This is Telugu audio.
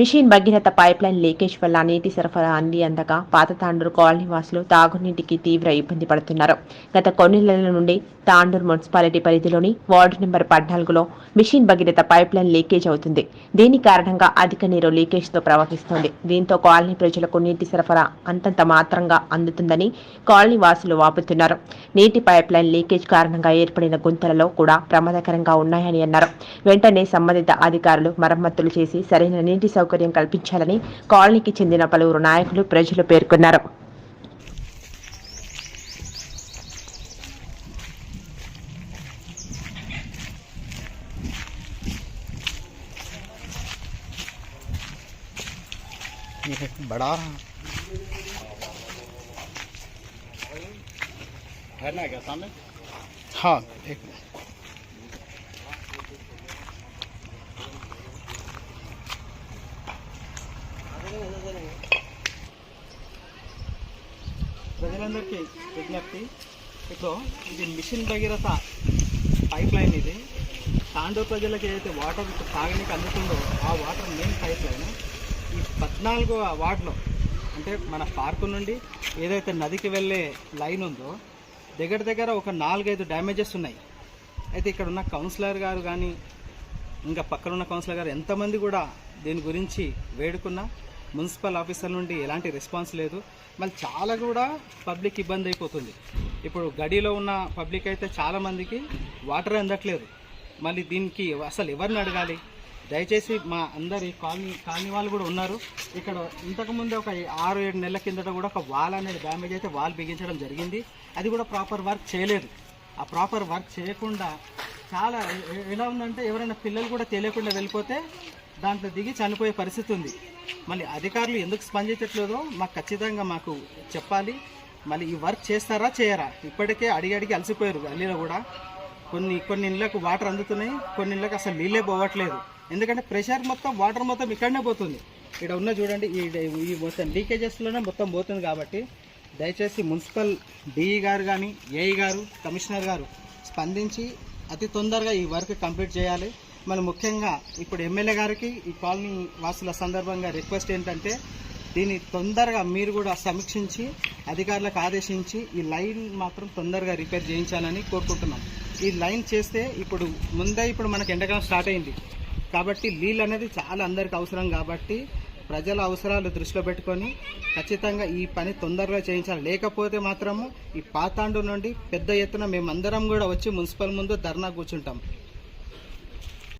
Machine Bhagiratha pipeline leakage వల్ల నీటి సరఫరా అంది అందక పాత తాండూరు కాలనీ వాసులు తాగునీటికి తీవ్ర ఇబ్బంది పడుతున్నారు. గత కొన్ని నెలల నుండి తాండూరు మున్సిపాలిటీ పరిధిలోని వార్డు నెంబర్ పద్నాలుగులో mission Bhagiratha pipeline leakage అవుతుంది. దీని కారణంగా అధిక నీరు లీకేజ్తో ప్రవహిస్తోంది. దీంతో కాలనీ ప్రజలకు నీటి సరఫరా అంతంత మాత్రంగా అందుతుందని కాలనీ వాసులు వాపుతున్నారు. నీటి పైప్ లైన్ లీకేజ్ కారణంగా ఏర్పడిన గుంతలలో కూడా ప్రమాదకరంగా ఉన్నాయని అన్నారు. వెంటనే సంబంధిత అధికారులు మరమ్మతులు చేసి సరైన నీటి సౌకర్యం కల్పించాలని కాలనీకి చెందిన పలువురు నాయకులు ప్రజలు పేర్కొన్నారు ये बड़ा है ना क्या सामने हाँ एक ప్రజలందరికీ విజ్ఞప్తి. ఇప్పుడు ఇది మిషన్ భగీరథ పైప్ లైన్ ఇది. తాండూరు ప్రజలకు ఏదైతే వాటర్ తాగడానికి అందుతుందో ఆ వాటర్ మెయిన్ పైప్ లైన్ ఈ పద్నాలుగో వార్డులో అంటే మన పార్కు నుండి ఏదైతే నదికి వెళ్ళే లైన్ ఉందో దగ్గర దగ్గర ఒక నాలుగైదు డ్యామేజెస్ ఉన్నాయి. అయితే ఇక్కడ ఉన్న కౌన్సిలర్ గారు కానీ ఇంకా పక్కన ఉన్న కౌన్సిలర్ గారు ఎంతమంది కూడా దీని గురించి వేడుకున్నా మున్సిపల్ ఆఫీసర్ నుండి ఎలాంటి రెస్పాన్స్ లేదు. మళ్ళీ చాలా కూడా పబ్లిక్ ఇబ్బంది అయిపోతుంది. ఇప్పుడు గడిలో ఉన్న పబ్లిక్ అయితే చాలామందికి వాటర్ అందట్లేదు. మళ్ళీ దీనికి అసలు ఎవరిని అడగాలి? దయచేసి మా అందరి కాలనీ కాలనీ వాళ్ళు కూడా ఉన్నారు. ఇక్కడ ఇంతకుముందు ఒక ఆరు ఏడు నెలల కిందట కూడా ఒక వాల్ అనేది డ్యామేజ్ అయితే వాల్ బిగించడం జరిగింది. అది కూడా ప్రాపర్ వర్క్ చేయలేదు. ఆ ప్రాపర్ వర్క్ చేయకుండా చాలా ఎలా ఉందంటే ఎవరైనా పిల్లలు కూడా తెలియకుండా వెళ్ళిపోతే దాంట్లో దిగి చనిపోయే పరిస్థితి ఉంది. మళ్ళీ అధికారులు ఎందుకు స్పందించట్లేదో మాకు ఖచ్చితంగా మాకు చెప్పాలి. మళ్ళీ ఈ వర్క్ చేస్తారా చేయరా? ఇప్పటికే అడిగి అడిగి అలసిపోయారు గల్లీలో కూడా. కొన్ని కొన్ని ఇళ్ళకు వాటర్ అందుతున్నాయి కొన్ని ఇళ్ళకి అసలు నీళ్ళే పోవట్లేదు. ఎందుకంటే ప్రెషర్ మొత్తం వాటర్ మొత్తం ఇక్కడనే పోతుంది. ఇక్కడ ఉన్న చూడండి ఈ ఈ మొత్తం లీకేజెస్లోనే మొత్తం పోతుంది కాబట్టి దయచేసి మున్సిపల్ డిఈ గారు కానీ ఏఈ గారు కమిషనర్ గారు స్పందించి అతి తొందరగా ఈ వర్క్ కంప్లీట్ చేయాలి. మరి ముఖ్యంగా ఇప్పుడు ఎమ్మెల్యే గారికి ఈ కాలనీ వాసుల సందర్భంగా రిక్వెస్ట్ ఏంటంటే దీన్ని తొందరగా మీరు కూడా సమీక్షించి అధికారులకు ఆదేశించి ఈ లైన్ మాత్రం తొందరగా రిపేర్ చేయించాలని కోరుకుంటున్నాం. ఈ లైన్ చేస్తే ఇప్పుడు ముందే ఇప్పుడు మనకు ఎండకాలం స్టార్ట్ అయింది. కాబట్టి నీళ్ళు అనేది చాలా అందరికి అవసరం కాబట్టి ప్రజల అవసరాలు దృష్టిలో పెట్టుకొని ఖచ్చితంగా ఈ పని తొందరగా చేయించాలి. లేకపోతే మాత్రము ఈ పాతాండు నుండి పెద్ద ఎత్తున మేమందరం కూడా వచ్చి మున్సిపల్ ముందు ధర్నా కూర్చుంటాం.